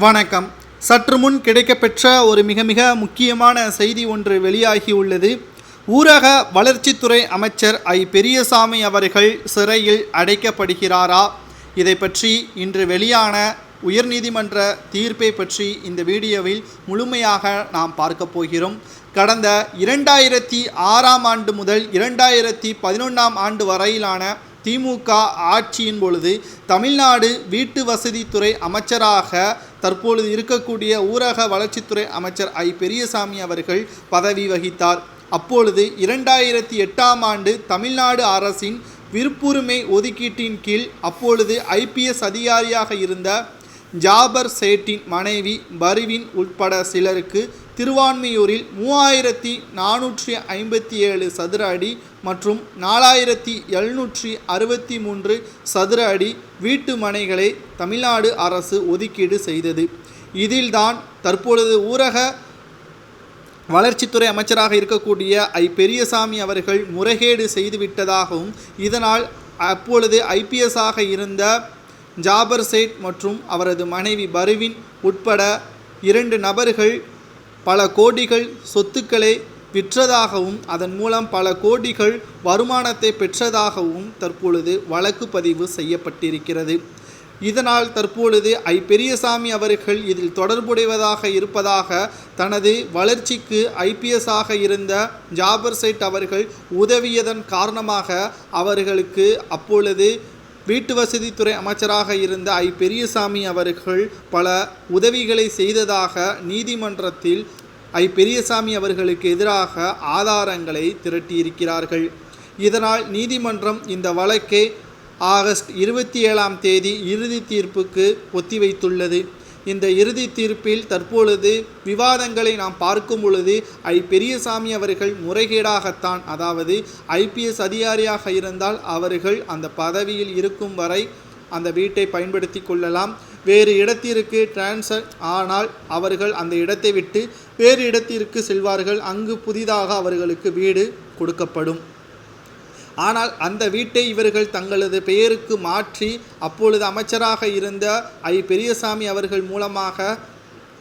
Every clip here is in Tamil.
வணக்கம். சற்று முன் கிடைக்கப்பெற்ற ஒரு மிக மிக முக்கியமான செய்தி ஒன்று வெளியாகி உள்ளது ஊரக வளர்ச்சித்துறை அமைச்சர் ஐ. பெரியசாமி அவர்கள் சிறையில் அடைக்கப்படுகிறாரா? இதை பற்றி இன்று வெளியான உயர்நீதிமன்ற தீர்ப்பை பற்றி இந்த வீடியோவில் முழுமையாக நாம் பார்க்க போகிறோம். கடந்த இரண்டாயிரத்தி ஆறாம் ஆண்டு முதல் இரண்டாயிரத்தி பதினொன்றாம் ஆண்டு வரையிலான திமுக ஆட்சியின் பொழுது தமிழ்நாடு வீட்டு வசதித்துறை அமைச்சராக தற்பொழுது இருக்கக்கூடிய ஊரக வளர்ச்சித்துறை அமைச்சர் ஐ. பெரியசாமி அவர்கள் பதவி வகித்தார். அப்பொழுது இரண்டாயிரத்தி எட்டாம் ஆண்டு தமிழ்நாடு அரசின் விருப்புரிமை ஒதுக்கீட்டின் கீழ் அப்பொழுது ஐபிஎஸ் அதிகாரியாக இருந்த ஜாபர் சேட்டின் மனைவி பருவின் உட்பட சிலருக்கு திருவான்மையூரில் மூவாயிரத்தி நானூற்றி ஐம்பத்தி ஏழு சதுர அடி மற்றும் நாலாயிரத்தி எழுநூற்றி அறுபத்தி மூன்று சதுர அடி வீட்டு மனைகளை தமிழ்நாடு அரசு ஒதுக்கீடு செய்தது. இதில்தான் தற்பொழுது ஊரக வளர்ச்சித்துறை அமைச்சராக இருக்கக்கூடிய ஐ. பெரியசாமி அவர்கள் முறைகேடு செய்துவிட்டதாகவும் இதனால் அப்பொழுது ஐபிஎஸ்ஸாக இருந்த ஜாபர் சேட் மற்றும் அவரது மனைவி பருவின் உட்பட இரண்டு நபர்கள் பல கோடிகள் சொத்துக்களை விற்றதாகவும் அதன் மூலம் பல கோடிகள் வருமானத்தை பெற்றதாகவும் தற்பொழுது வழக்கு பதிவு செய்யப்பட்டிருக்கிறது. இதனால் தற்பொழுது ஐ பெரியசாமி அவர்கள் இதில் தொடர்புடையவதாக இருப்பதாக தனது வளர்ச்சிக்கு ஐபிஎஸ்ஸாக இருந்த ஜாபர் சைட் அவர்கள் உதவியதன் காரணமாக அவர்களுக்கு அப்பொழுது வீட்டு வசதித்துறை அமைச்சராக இருந்த ஐ. பெரியசாமி அவர்கள் பல உதவிகளை செய்ததாக நீதிமன்றத்தில் ஐ. பெரியசாமி அவர்களுக்கு எதிராக ஆதாரங்களை திரட்டியிருக்கிறார்கள். இதனால் நீதிமன்றம் இந்த வழக்கை ஆகஸ்ட் இருபத்தி ஏழாம் தேதி இறுதி தீர்ப்புக்கு ஒத்திவைத்துள்ளது. இந்த இறுதி தீர்ப்பில் தற்பொழுது விவாதங்களை நாம் பார்க்கும் பொழுது ஐ. பெரியசாமி அவர்கள் முறைகேடாகத்தான் அதாவது ஐபிஎஸ் அதிகாரியாக இருந்தால் அவர்கள் அந்த பதவியில் இருக்கும் வரை அந்த வீட்டை பயன்படுத்தி கொள்ளலாம். வேறு இடத்திற்கு டிரான்ஸ்ஃபர் ஆனால் அவர்கள் அந்த இடத்தை விட்டு வேறு இடத்திற்கு செல்வார்கள். அங்கு புதிதாக அவர்களுக்கு வீடு கொடுக்கப்படும். ஆனால் அந்த வீட்டை இவர்கள் தங்களது பெயருக்கு மாற்றி அப்பொழுது அமைச்சராக இருந்த ஐ. பெரியசாமி அவர்கள் மூலமாக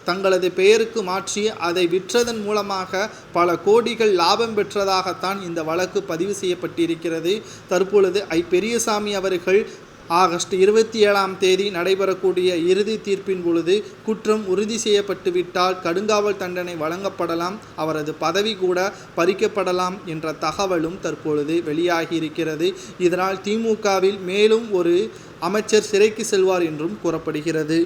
தங்களது பெயருக்கு மாற்றி அதை விற்றதன் மூலமாக பல கோடிகள் லாபம் பெற்றதாகத்தான் இந்த வழக்கு பதிவு செய்யப்பட்டிருக்கிறது. தற்பொழுது ஐ. பெரியசாமி அவர்கள் ஆகஸ்ட் இருபத்தி ஏழாம் தேதி நடைபெறக்கூடிய இறுதி தீர்ப்பின் பொழுது குற்றம் உறுதி செய்யப்பட்டுவிட்டால் கடுங்காவல் தண்டனை வழங்கப்படலாம் அவரது பதவி கூட பறிக்கப்படலாம் என்ற தகவலும் தற்பொழுது வெளியாகி இருக்கிறது இதனால் திமுகவில் மேலும் ஒரு அமைச்சர் சிறைக்கு செல்வார் என்றும் கூறப்படுகிறது.